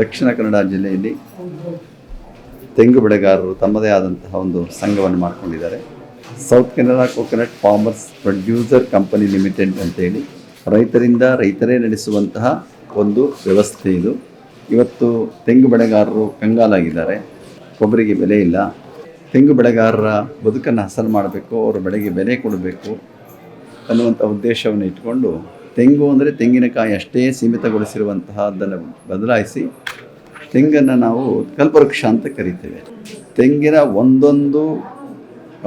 ದಕ್ಷಿಣ ಕನ್ನಡ ಜಿಲ್ಲೆಯಲ್ಲಿ ತೆಂಗು ಬೆಳೆಗಾರರು ತಮ್ಮದೇ ಆದಂತಹ ಒಂದು ಸಂಘವನ್ನು ಮಾಡಿಕೊಂಡಿದ್ದಾರೆ. South Canara coconut farmers producer company limited ಅಂತೇಳಿ ರೈತರಿಂದ ರೈತರೇ ನಡೆಸುವಂತಹ ಒಂದು ವ್ಯವಸ್ಥೆ ಇದು. ಇವತ್ತು ತೆಂಗು ಬೆಳೆಗಾರರು ಕಂಗಾಲಾಗಿದ್ದಾರೆ. ಕೊಬ್ಬರಿಗೆ ಬೆಲೆ ಇಲ್ಲ. ತೆಂಗು ಬೆಳೆಗಾರರ ಬದುಕನ್ನು ಹಸಲು ಮಾಡಬೇಕು, ಅವರ ಬೆಳೆಗೆ ಬೆಲೆ ಕೊಡಬೇಕು ಅನ್ನುವಂಥ ಉದ್ದೇಶವನ್ನು ಇಟ್ಕೊಂಡು ತೆಂಗು ಅಂದರೆ ತೆಂಗಿನಕಾಯಿ ಅಷ್ಟೇ ಸೀಮಿತಗೊಳಿಸಿರುವಂತಹದ್ದನ್ನು ಬದಲಾಯಿಸಿ ತೆಂಗನ್ನು ನಾವು ಕಲ್ಪವೃಕ್ಷ ಅಂತ ಕರಿತೇವೆ. ತೆಂಗಿನ ಒಂದೊಂದು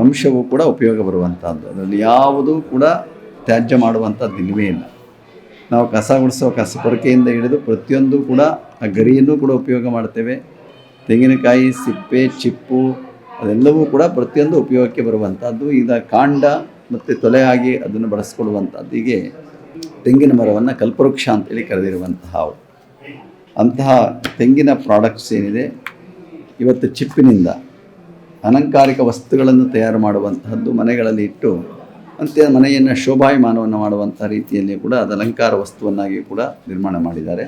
ಅಂಶವೂ ಕೂಡ ಉಪಯೋಗ ಬರುವಂಥದ್ದು ಅದರಲ್ಲಿ ಯಾವುದೂ ಕೂಡ ತ್ಯಾಜ್ಯ ಮಾಡುವಂಥದ್ದು ಇಲ್ಲವೇ ಇಲ್ಲ. ನಾವು ಕಸ ಗುಡಿಸೋ ಕಸ ಪೊರಕೆಯಿಂದ ಹಿಡಿದು ಪ್ರತಿಯೊಂದು ಕೂಡ ಆ ಗರಿಯನ್ನು ಕೂಡ ಉಪಯೋಗ ಮಾಡ್ತೇವೆ. ತೆಂಗಿನಕಾಯಿ, ಸಿಪ್ಪೆ, ಚಿಪ್ಪು ಅದೆಲ್ಲವೂ ಕೂಡ ಪ್ರತಿಯೊಂದು ಉಪಯೋಗಕ್ಕೆ ಬರುವಂಥದ್ದು ಈಗ ಕಾಂಡ ಮತ್ತು ತೊಲೆಯಾಗಿ ಅದನ್ನು ಬಳಸ್ಕೊಳ್ಳುವಂಥದ್ದು ಹೀಗೆ ತೆಂಗಿನ ಮರವನ್ನು ಕಲ್ಪವೃಕ್ಷ ಅಂತೇಳಿ ಕರೆದಿರುವಂತಹ. ಅಂತಹ ತೆಂಗಿನ ಪ್ರಾಡಕ್ಟ್ಸ್ ಏನಿದೆ, ಇವತ್ತು ಚಿಪ್ಪಿನಿಂದ ಅಲಂಕಾರಿಕ ವಸ್ತುಗಳನ್ನು ತಯಾರು ಮಾಡುವಂತಹದ್ದು ಮನೆಗಳಲ್ಲಿ ಇಟ್ಟು ಅಂತೆ ಮನೆಯನ್ನು ಶೋಭಾಯಮಾನವನ್ನು ಮಾಡುವಂಥ ರೀತಿಯಲ್ಲಿ ಕೂಡ ಅದು ಅಲಂಕಾರ ವಸ್ತುವನ್ನಾಗಿ ಕೂಡ ನಿರ್ಮಾಣ ಮಾಡಿದ್ದಾರೆ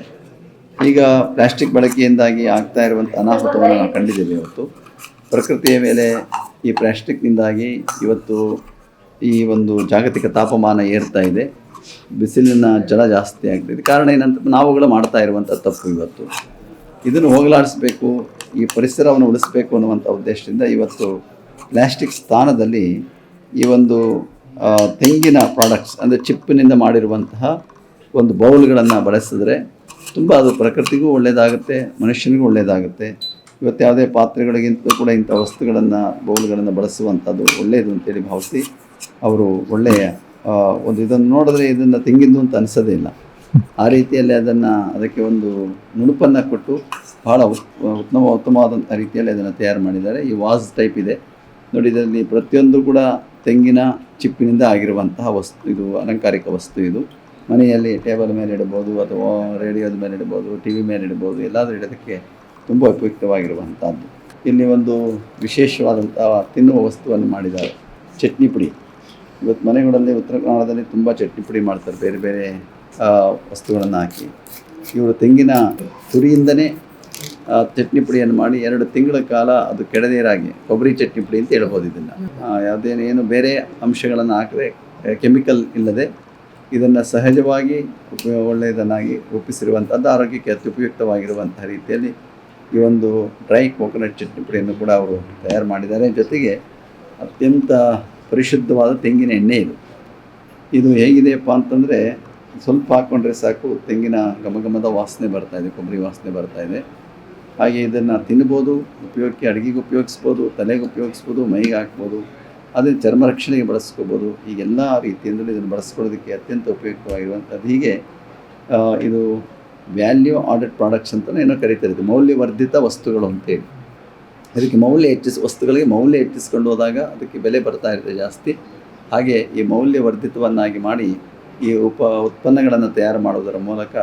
ಈಗ ಪ್ಲಾಸ್ಟಿಕ್ ಬಳಕೆಯಿಂದಾಗಿ ಆಗ್ತಾ ಇರುವಂಥ ಅನಾಹುತವನ್ನು ನಾವು ಕಂಡಿದ್ದೇವೆ ಇವತ್ತು ಪ್ರಕೃತಿಯ ಮೇಲೆ ಈ ಪ್ಲಾಸ್ಟಿಕ್ನಿಂದಾಗಿ ಇವತ್ತು ಈ ಒಂದು ಜಾಗತಿಕ ತಾಪಮಾನ ಏರ್ತಾ ಇದೆ ಬಿಸಿಲಿನ ಜಲ ಜಾಸ್ತಿ ಆಗ್ತಿದೆ. ಕಾರಣ ಏನಂತ ನಾವುಗಳು ಮಾಡ್ತಾ ಇರುವಂಥ ತಪ್ಪು ಇವತ್ತು. ಇದನ್ನು ಹೋಗಲಾಡಿಸ್ಬೇಕು, ಈ ಪರಿಸರವನ್ನು ಉಳಿಸ್ಬೇಕು ಅನ್ನುವಂಥ ಉದ್ದೇಶದಿಂದ ಇವತ್ತು ಪ್ಲಾಸ್ಟಿಕ್ ಸ್ಥಾನದಲ್ಲಿ ಈ ಒಂದು ತೆಂಗಿನ ಪ್ರಾಡಕ್ಟ್ಸ್ ಅಂದರೆ ಚಿಪ್ಪಿನಿಂದ ಮಾಡಿರುವಂತಹ ಒಂದು ಬೌಲ್ಗಳನ್ನು ಬಳಸಿದ್ರೆ ತುಂಬ ಅದು ಪ್ರಕೃತಿಗೂ ಒಳ್ಳೆಯದಾಗುತ್ತೆ ಮನುಷ್ಯನಿಗೂ ಒಳ್ಳೆಯದಾಗುತ್ತೆ ಇವತ್ತು ಯಾವುದೇ ಪಾತ್ರೆಗಳಿಗಿಂತ ಕೂಡ ಇಂಥ ವಸ್ತುಗಳನ್ನು, ಬೌಲ್ಗಳನ್ನು ಬಳಸುವಂಥದ್ದು ಒಳ್ಳೆಯದು ಅಂತೇಳಿ ಭಾವಿಸಿ ಅವರು ಒಳ್ಳೆಯ ಒಂದು ಇದನ್ನು ನೋಡಿದ್ರೆ ಇದನ್ನು ತೆಂಗಿದ್ದು ಅಂತ ಅನಿಸೋದೇ ಇಲ್ಲ. ಆ ರೀತಿಯಲ್ಲಿ ಅದನ್ನು ಅದಕ್ಕೆ ಒಂದು ನುಣುಪನ್ನು ಕೊಟ್ಟು ಬಹಳ ಉತ್- ಉತ್ತಮ ಉತ್ತಮವಾದಂಥ ರೀತಿಯಲ್ಲಿ ಅದನ್ನು ತಯಾರು ಮಾಡಿದ್ದಾರೆ. ಈ ವಾಸ್ ಟೈಪ್ ಇದೆ. ನೋಡಿ, ಇದರಲ್ಲಿ ಪ್ರತಿಯೊಂದು ಕೂಡ ತೆಂಗಿನ ಚಿಪ್ಪಿನಿಂದ ಆಗಿರುವಂತಹ ವಸ್ತು, ಇದು ಅಲಂಕಾರಿಕ ವಸ್ತು ಇದು. ಮನೆಯಲ್ಲಿ ಟೇಬಲ್ ಮೇಲೆ ಇಡ್ಬೋದು ಅಥವಾ ರೇಡಿಯೋದ ಮೇಲೆ ಇಡ್ಬೋದು ಟಿ ವಿ ಮೇಲೆ ಇಡ್ಬೋದು ಎಲ್ಲಾದರೂ ಇಡೋದಕ್ಕೆ ತುಂಬ ಉಪಯುಕ್ತವಾಗಿರುವಂಥದ್ದು ಇಲ್ಲಿ ಒಂದು ವಿಶೇಷವಾದಂತಹ ತಿನ್ನುವ ವಸ್ತುವನ್ನು ಮಾಡಿದ್ದಾರೆ. ಚಟ್ನಿ ಪುಡಿ. ಇವತ್ತು ಮನೆಗಳಲ್ಲಿ ಉತ್ತರ ಕನ್ನಡದಲ್ಲಿ ತುಂಬ ಚಟ್ನಿ ಪುಡಿ ಮಾಡ್ತಾರೆ, ಬೇರೆ ಬೇರೆ ವಸ್ತುಗಳನ್ನು ಹಾಕಿ. ಇವರು ತೆಂಗಿನ ತುರಿಯಿಂದನೇ ಚಟ್ನಿ ಪುಡಿಯನ್ನು ಮಾಡಿ ಎರಡು ತಿಂಗಳ ಕಾಲ ಅದು ಕೆಡದೇರಾಗಿ ಕೊಬ್ಬರಿ ಚಟ್ನಿ ಪುಡಿ ಅಂತ ಹೇಳ್ಬೋದು ಇದನ್ನು. ಯಾವುದೇನೇನು ಬೇರೆ ಅಂಶಗಳನ್ನು ಹಾಕಿದ್ರೆ ಕೆಮಿಕಲ್ ಇಲ್ಲದೆ ಇದನ್ನು ಸಹಜವಾಗಿ ಒಳ್ಳೆಯದನ್ನಾಗಿ ರೂಪಿಸಿರುವಂಥದ್ದು, ಆರೋಗ್ಯಕ್ಕೆ ಅತಿ ಉಪಯುಕ್ತವಾಗಿರುವಂತಹ ರೀತಿಯಲ್ಲಿ ಈ ಒಂದು ಡ್ರೈ ಕೋಕೋನಟ್ ಚಟ್ನಿ ಪುಡಿಯನ್ನು ಕೂಡ ಅವರು ತಯಾರು ಮಾಡಿದ್ದಾರೆ. ಜೊತೆಗೆ ಅತ್ಯಂತ ಪರಿಶುದ್ಧವಾದ ತೆಂಗಿನ ಎಣ್ಣೆ ಇದು. ಇದು ಹೇಗಿದೆಯಪ್ಪ ಅಂತಂದರೆ ಸ್ವಲ್ಪ ಹಾಕ್ಕೊಂಡ್ರೆ ಸಾಕು ತೆಂಗಿನ ಘಮಘಮದ ವಾಸನೆ ಬರ್ತಾ ಇದೆ, ಕೊಬ್ಬರಿ ವಾಸನೆ ಬರ್ತಾ ಇದೆ. ಹಾಗೆ ಇದನ್ನು ತಿನ್ಬೋದು, ಉಪಯೋಗಕ್ಕೆ ಅಡುಗೆಗೆ ಉಪಯೋಗಿಸ್ಬೋದು, ತಲೆಗೆ ಉಪಯೋಗಿಸ್ಬೋದು, ಮೈಗೆ ಹಾಕ್ಬೋದು, ಅದನ್ನು ಚರ್ಮ ರಕ್ಷಣೆಗೆ ಬಳಸ್ಕೋಬೋದು. ಹೀಗೆಲ್ಲ ರೀತಿಯಿಂದಲೂ ಇದನ್ನು ಬಳಸ್ಕೊಳ್ಳೋದಕ್ಕೆ ಅತ್ಯಂತ ಉಪಯುಕ್ತವಾಗಿರುವಂಥದ್ದು. ಹೀಗೆ ಇದು ವ್ಯಾಲ್ಯೂ ಆಡೆಡ್ ಪ್ರಾಡಕ್ಟ್ಸ್ ಅಂತಲೇ ಏನೋ ಕರಿತಾರೆ ಇದು ಮೌಲ್ಯವರ್ಧಿತ ವಸ್ತುಗಳು ಅಂತೇಳಿ. ಅದಕ್ಕೆ ಮೌಲ್ಯ ಹೆಚ್ಚಿಸಿ ವಸ್ತುಗಳಿಗೆ ಮೌಲ್ಯ ಹೆಚ್ಚಿಸ್ಕೊಂಡು ಹೋದಾಗ ಅದಕ್ಕೆ ಬೆಲೆ ಬರ್ತಾ ಇರುತ್ತೆ ಜಾಸ್ತಿ. ಹಾಗೆ ಈ ಮೌಲ್ಯವರ್ಧಿತವನ್ನಾಗಿ ಮಾಡಿ ಈ ಉಪ ಉತ್ಪನ್ನಗಳನ್ನು ತಯಾರು ಮಾಡೋದರ ಮೂಲಕ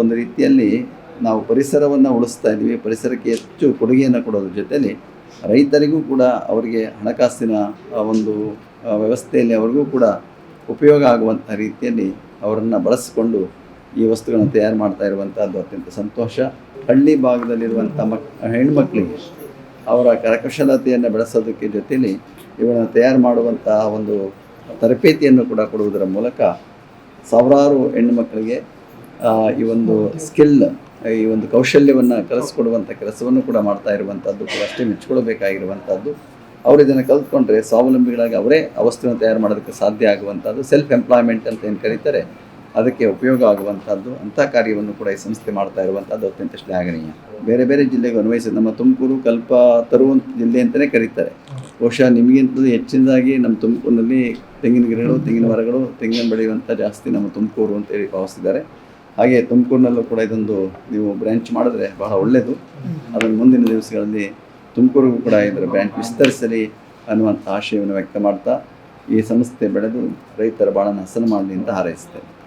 ಒಂದು ರೀತಿಯಲ್ಲಿ ನಾವು ಪರಿಸರವನ್ನು ಉಳಿಸ್ತಾ ಇದ್ದೀವಿ. ಪರಿಸರಕ್ಕೆ ಹೆಚ್ಚು ಕೊಡುಗೆಯನ್ನು ಕೊಡೋದ್ರ ಜೊತೆಯಲ್ಲಿ ರೈತರಿಗೂ ಕೂಡ ಅವರಿಗೆ ಹಣಕಾಸಿನ ಒಂದು ವ್ಯವಸ್ಥೆಯಲ್ಲಿ ಅವ್ರಿಗೂ ಕೂಡ ಉಪಯೋಗ ಆಗುವಂಥ ರೀತಿಯಲ್ಲಿ ಅವರನ್ನು ಬಳಸಿಕೊಂಡು ಈ ವಸ್ತುಗಳನ್ನು ತಯಾರು ಮಾಡ್ತಾ ಇರುವಂಥದ್ದು ಅತ್ಯಂತ ಸಂತೋಷ. ಹಳ್ಳಿ ಭಾಗದಲ್ಲಿರುವಂಥ ಮಕ್, ಹೆಣ್ಮಕ್ಳಿಗೆ ಅವರ ಕರಕುಶಲತೆಯನ್ನು ಬೆಳೆಸೋದಕ್ಕೆ ಜೊತೆಯಲ್ಲಿ ಇವುಗಳನ್ನು ತಯಾರು ಮಾಡುವಂತಹ ಒಂದು ತರಬೇತಿಯನ್ನು ಕೂಡ ಕೊಡುವುದರ ಮೂಲಕ ಸಾವಿರಾರು ಹೆಣ್ಣುಮಕ್ಕಳಿಗೆ ಈ ಒಂದು ಸ್ಕಿಲ್, ಈ ಒಂದು ಕೌಶಲ್ಯವನ್ನು ಕಲಿಸ್ಕೊಡುವಂಥ ಕೆಲಸವನ್ನು ಕೂಡ ಮಾಡ್ತಾ ಇರುವಂಥದ್ದು ಕೂಡ ಅಷ್ಟೇ ಮೆಚ್ಚಿಕೊಳ್ಬೇಕಾಗಿರುವಂಥದ್ದು ಅವರು ಇದನ್ನು ಕಲ್ತ್ಕೊಂಡ್ರೆ ಸ್ವಾವಲಂಬಿಗಳಾಗಿ ಅವರೇ ವಸ್ತುವನ್ನು ತಯಾರು ಮಾಡೋದಕ್ಕೆ ಸಾಧ್ಯ ಆಗುವಂಥದ್ದು ಸೆಲ್ಫ್ ಎಂಪ್ಲಾಯ್ಮೆಂಟ್ ಅಂತ ಏನು ಕರೀತಾರೆ ಅದಕ್ಕೆ ಉಪಯೋಗ ಆಗುವಂಥದ್ದು, ಅಂಥ ಕಾರ್ಯವನ್ನು ಕೂಡ ಈ ಸಂಸ್ಥೆ ಮಾಡ್ತಾ ಇರುವಂಥದ್ದು ಅತ್ಯಂತ ಶ್ಲಾಘನೀಯ. ಬೇರೆ ಬೇರೆ ಜಿಲ್ಲೆಗೆ ಅನ್ವಯಿಸಿ ನಮ್ಮ ತುಮಕೂರು, ಕಲ್ಪ, ತರುವಂಥ ಜಿಲ್ಲೆ ಅಂತಲೇ ಕರೀತಾರೆ. ಬಹುಶಃ ನಿಮಗಿಂತಲೂ ಹೆಚ್ಚಿನದಾಗಿ ನಮ್ಮ ತುಮಕೂರಿನಲ್ಲಿ ತೆಂಗಿನ ಗಿಡಗಳು, ತೆಂಗಿನ ಮರಗಳು, ತೆಂಗಿನ ಬೆಳೆಯುವಂಥ ಜಾಸ್ತಿ ನಮ್ಮ ತುಮಕೂರು ಅಂತೇಳಿ ಭಾವಿಸಿದ್ದಾರೆ ಹಾಗೆ ತುಮಕೂರಿನಲ್ಲೂ ಕೂಡ ಇದೊಂದು ನೀವು ಬ್ರ್ಯಾಂಚ್ ಮಾಡಿದ್ರೆ ಬಹಳ ಒಳ್ಳೆಯದು ಅದನ್ನು ಮುಂದಿನ ದಿವಸಗಳಲ್ಲಿ ತುಮಕೂರಿಗೂ ಕೂಡ ಇದರ ಬ್ರ್ಯಾಂಚ್ ವಿಸ್ತರಿಸಲಿ ಅನ್ನುವಂಥ ಆಶಯವನ್ನು ವ್ಯಕ್ತ ಮಾಡ್ತಾ ಈ ಸಂಸ್ಥೆ ಬೆಳೆದು ರೈತರ ಬಾಳನ್ನು ಹಸನು ಮಾಡಲಿ ಅಂತ ಹಾರೈಸ್ತೇನೆ.